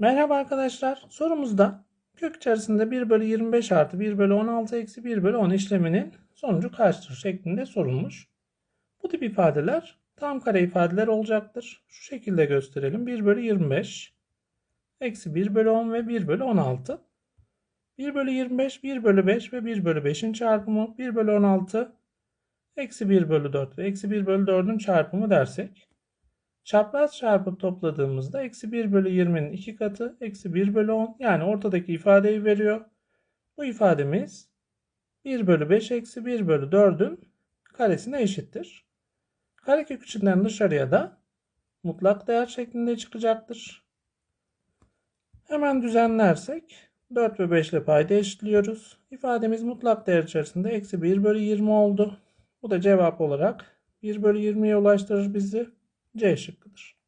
Merhaba arkadaşlar. Sorumuzda kök içerisinde 1 bölü 25 artı 1 bölü 16 eksi 1 bölü 10 işleminin sonucu kaçtır şeklinde sorulmuş. Bu tip ifadeler tam kare ifadeler olacaktır. Şu şekilde gösterelim. 1 bölü 25 eksi 1 bölü 10 ve 1 bölü 16. 1 bölü 25 1 bölü 5 ve 1 bölü 5'in çarpımı 1 bölü 16 eksi 1 bölü 4 ve eksi 1 bölü 4'ün çarpımı dersek Çapraz çarpı topladığımızda eksi 1 bölü 20'nin 2 katı eksi 1 bölü 10 yani ortadaki ifadeyi veriyor. Bu ifademiz 1 bölü 5 eksi 1 bölü 4'ün karesine eşittir. Karekök içinden dışarıya da mutlak değer şeklinde çıkacaktır. Hemen düzenlersek 4 ve 5 ile payda eşitliyoruz. İfademiz mutlak değer içerisinde eksi 1 bölü 20 oldu. Bu da cevap olarak 1 bölü 20'ye ulaştırır bizi. C şıkkıdır.